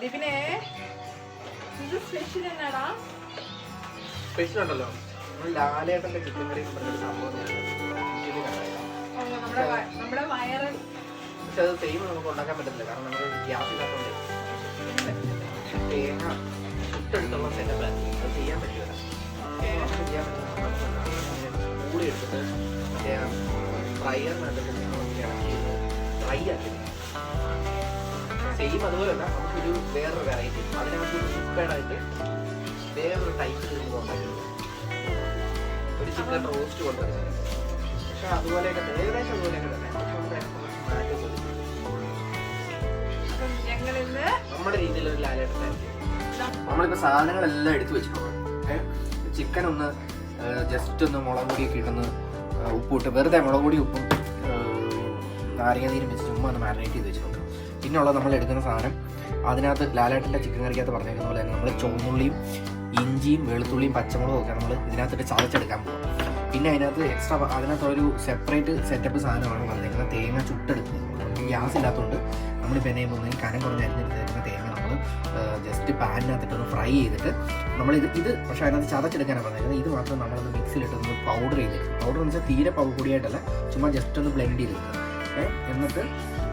ദിപിനെ ഇത് സ്പെഷ്യൽ എന്നാടാ? സ്പെഷ്യൽ ഉണ്ടല്ലോ. നമ്മൾ ലാലേട്ടന്റെ ചിക്കൻ കറി പറഞ്ഞൊരു സംഭവം നമ്മുടെ വയറ്. പക്ഷെ അത് സെയിം നമുക്ക് ഉണ്ടാക്കാൻ പറ്റത്തില്ല. കാരണം നമ്മൾ ഗ്യാസ് ഇല്ലാത്തതുകൊണ്ട് തേങ്ങ ചുട്ടെടുത്തുള്ള സെറ്റപ്പ് അത് ചെയ്യാൻ പറ്റില്ല. ചെയ്യാൻ പറ്റില്ല. കൂടി എടുത്തിട്ട് മറ്റേ ഫ്രയറിനകത്ത് ഇറക്കി ഫ്രൈ ആക്കി സെയിം അതുപോലെ തന്നെ നമുക്കൊരു വേറൊരു വെറൈറ്റി അതിനകത്ത് ഒരു പ്രിപ്പയർഡായിട്ട് വേറൊരു ടൈപ്പ് ഉണ്ടാക്കിയിട്ടുണ്ട് ഒരു ചിക്കൻ റോസ്റ്റ് കൊണ്ടുവരുന്നത് പക്ഷെ അതുപോലെയൊക്കെ തന്നെ, ഏകദേശം അതുപോലെയൊക്കെ തന്നെ. പക്ഷെ നമുക്ക് മാറ്റം. നമ്മുടെ രീതിയിലൊരു ലാലേട്ടനായിരിക്കും നമ്മളിപ്പോ സാധനങ്ങളെല്ലാം എടുത്തു വെച്ചിട്ടുണ്ട്. ചിക്കൻ ഒന്ന് ജസ്റ്റ് ഒന്ന് മുളക് പൊടിയൊക്കെ ഇട്ടൊന്ന് ഉപ്പ് ഉപ്പിട്ട് വെറുതെ മുളക് പൊടി ഉപ്പും നാരങ്ങ നീരും വെച്ച് ചുമ്മാ ഒന്ന് മാരിനേറ്റ് ചെയ്ത് വെച്ചിട്ടുണ്ട്. പിന്നെ ഉള്ളത് നമ്മൾ എടുക്കുന്ന സാധനം അതിനകത്ത് ലാലേട്ടന്റെ ചിക്കൻ കറിക്കകത്ത് പറഞ്ഞേക്കുന്ന പോലെ തന്നെ നമ്മൾ ചുവന്നുള്ളിയും ഇഞ്ചിയും വെളുത്തുള്ളിയും പച്ചമുളകും ഒക്കെ നമ്മൾ ഇതിനകത്തിട്ട് ചതച്ചെടുക്കാൻ പോകും പിന്നെ അതിനകത്ത് എക്സ്ട്രാ അതിനകത്ത് ഒരു സെപ്പറേറ്റ് സെറ്റപ്പ് സാധനമാണ് വന്നേക്കുന്നത് തേങ്ങ ചുട്ടെടുക്കുന്നത് ഗ്യാസ് ഇല്ലാത്തതുകൊണ്ട് നമ്മൾ എന്നെ പോകുന്നതിന് കനം കുറഞ്ഞ് അരിഞ്ഞെടുത്തേക്കുന്ന തേങ്ങ നമ്മൾ ജസ്റ്റ് പാനിനകത്തിട്ടൊന്ന് ഫ്രൈ ചെയ്തിട്ട് നമ്മൾ ഇത് ഇത് പക്ഷേ അതിനകത്ത് ചതച്ചെടുക്കാനാണ് പറഞ്ഞത് ഇത് മാത്രം നമ്മളൊന്ന് മിക്സിയിലിട്ടൊന്ന് പൗഡർ ചെയ്തിട്ട്. പൗഡർ എന്ന് വെച്ചാൽ തീരെ പൗ പൊടിയായിട്ടല്ല ചുമ്മാ ജസ്റ്റ് ഒന്ന് ബ്ലെൻഡ് ചെയ്തിട്ട്. എന്നിട്ട്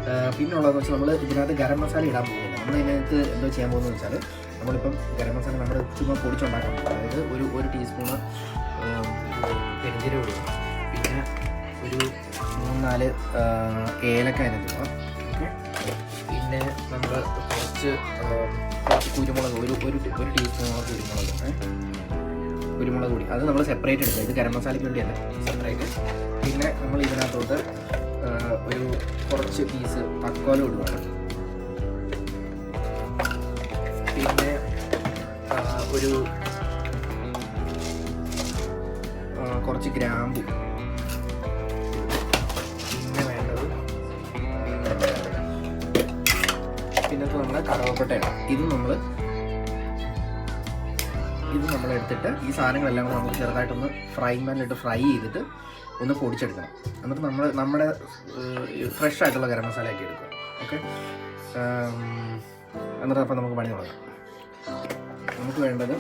ആ, പിന്നെ ഉള്ളതെന്ന് വെച്ചാൽ നമ്മൾ ഇതിനകത്ത് ഗരം മസാല ഇടാൻ പോകുന്നില്ല നമ്മൾ ഇതിനകത്ത് എന്തോ ചെയ്യാൻ പോകുന്നത് വെച്ചാൽ നമ്മളിപ്പം ഗരം മസാല നമ്മൾ ചുമ്മാ പൊടിച്ചുണ്ടാക്കാൻ പോകും അതായത് ഒരു ഒരു ടീസ്പൂണ് പെരിഞ്ചീരകം ഇടുക. പിന്നെ ഒരു മൂന്നാൽ ഏലക്ക അതിനകത്ത് ഇടുക. പിന്നെ നമ്മൾ കുറച്ച് കുറച്ച് കുരുമുളക് ഒരു ഒരു ഒരു ടീസ്പൂണോളം കുരുമുളക്? കുരുമുളക് പൊടി. അത് നമ്മൾ സെപ്പറേറ്റ് എടുക്കുക. ഇത് ഗരം മസാലയ്ക്ക് വേണ്ടിയല്ല. സെപ്പറേറ്റ് പിന്നെ നമ്മൾ ഇതിനകത്തോട്ട് ഒരു കുറച്ച് പീസ് തക്കോലം ഇടുവാണ്. പിന്നെ ഒരു കുറച്ച് ഗ്രാമ്പു. പിന്നെ വേണ്ടത് പിന്നെ പിന്നത്തെ നമ്മുടെ കറുവപ്പട്ടയാണ് ഇത് നമ്മൾ ഇത് നമ്മൾ എടുത്തിട്ട് ഈ സാധനങ്ങളെല്ലാം കൂടെ നമുക്ക് ചെറുതായിട്ടൊന്ന് ഫ്രൈ പാനിലിട്ട് ഫ്രൈ ചെയ്തിട്ട് ഒന്ന് പൊടിച്ചെടുക്കണം. എന്നിട്ട് നമ്മൾ നമ്മുടെ ഫ്രഷ് ആയിട്ടുള്ള ഗരം ആക്കി എടുക്കുക. ഓക്കെ എന്നിട്ട് അപ്പം നമുക്ക് പണി തുടങ്ങാം. നമുക്ക് വേണ്ടത്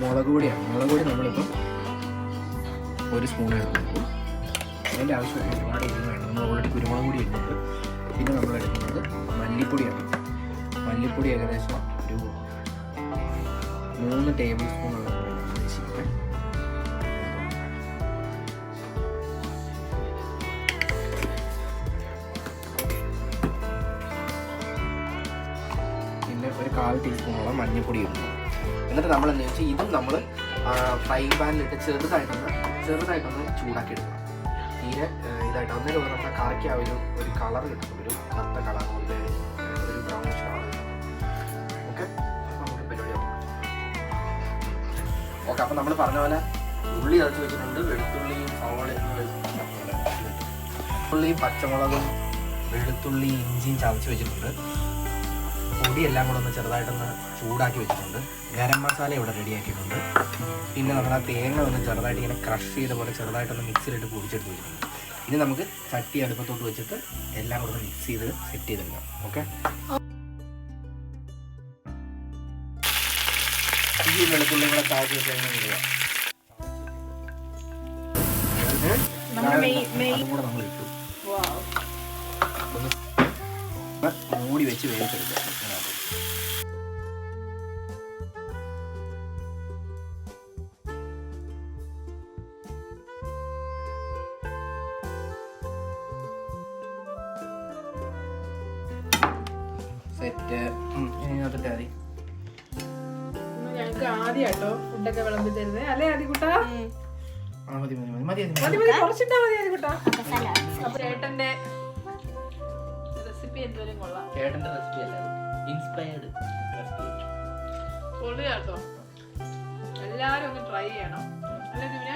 മുളക് പൊടിയാണ്. മുളക് പൊടി നമ്മളിപ്പം ഒരു സ്പൂൺ എടുക്കുന്നു അതിന്റെ ആവശ്യമില്ല ഒരുപാട് എരിവ് വേണം. നമ്മൾ ഓൾറെഡി കുരുമുളക് പൊടി ഇടുന്നുണ്ട് പിന്നെ നമ്മൾ എടുക്കുന്നത് മല്ലിപ്പൊടിയാണ്. മല്ലിപ്പൊടി ഏകദേശം ഒരു മൂന്ന് ടേബിൾ സ്പൂൺ ഉദ്ദേശിക്കുന്നത് പിന്നെ ഒരു കാൽ ടീസ്പൂണോളം മഞ്ഞൾപ്പൊടി ഇടുന്നു. എന്നിട്ട് നമ്മൾ എന്താ വെച്ചാൽ ഇതും നമ്മൾ ഫ്രൈ പാനിലിട്ട് ചെറുതായിട്ടൊന്ന് ചെറുതായിട്ടൊന്ന് ചൂടാക്കി എടുക്കണം. തീരെ ഇതായിട്ട് അന്നേരം നമ്മുടെ കറിക്ക് ആ ഒരു ഒരു കളർ കിട്ടും ഒരു കറുത്ത കളർ ഒരു ബ്രൗണിഷ് കളർ ഓക്കെ അപ്പം നമ്മൾ പറഞ്ഞ പോലെ ഉള്ളി അരച്ച് വെച്ചിട്ടുണ്ട് വെളുത്തുള്ളിയും സവാളയും ഉള്ളിയും പച്ചമുളകും വെളുത്തുള്ളി ഇഞ്ചിയും ചതച്ച് വെച്ചിട്ടുണ്ട്. പൊടിയെല്ലാം കൂടെ ഒന്ന് ചെറുതായിട്ടൊന്ന് ചൂടാക്കി വെച്ചിട്ടുണ്ട്. ഗരം മസാല ഇവിടെ റെഡിയാക്കിയിട്ടുണ്ട്. പിന്നെ നമ്മൾ ആ തേങ്ങ ഒന്ന് ചെറുതായിട്ട് ഇങ്ങനെ ക്രഷ് ചെയ്ത പോലെ ചെറുതായിട്ടൊന്ന് മിക്സിയിലിട്ട് പൊടിച്ചെടുത്ത് വെച്ചിട്ടുണ്ട്. ഇനി നമുക്ക് ചട്ടി അടുപ്പത്തോട്ട് വെച്ചിട്ട് എല്ലാം കൂടെ മിക്സ് ചെയ്ത് സെറ്റ് ചെയ്തെടുക്കാം. ഓക്കെ? ഈ വെളുത്തുള്ളി കൂടെ താഴ്ച വെച്ചാൽ കൂടെ നമ്മൾ ഇട്ടു. മൂടി വെച്ച് വേവിച്ചെടുക്കുക. ഇതിനകത്ത്. സെറ്റ് ഇതിനകത്തിട്ട് മതി ഞങ്ങൾക്ക് ആദ്യാട്ടോ ഫുഡൊക്കെ വിളമ്പി തരുന്നത് അല്ലേ ആദ്യക്കുട്ടാ ആ മതി മതി മതി. മതി മതി കുറച്ചിട്ടാ മതി ആദ്യക്കുട്ടാ അപ്പൊ ചേട്ടന്റെ റെസിപ്പി എന്തോരം കൊള്ളാം. ചേട്ടന്റെ റെസിപ്പി അല്ല ഇൻസ്പയർഡ് റെസിപ്പി പൊളിയാട്ടോ എല്ലാരും ഒന്ന് ട്രൈ ചെയ്യണം. അല്ലേ ദിവ്യ?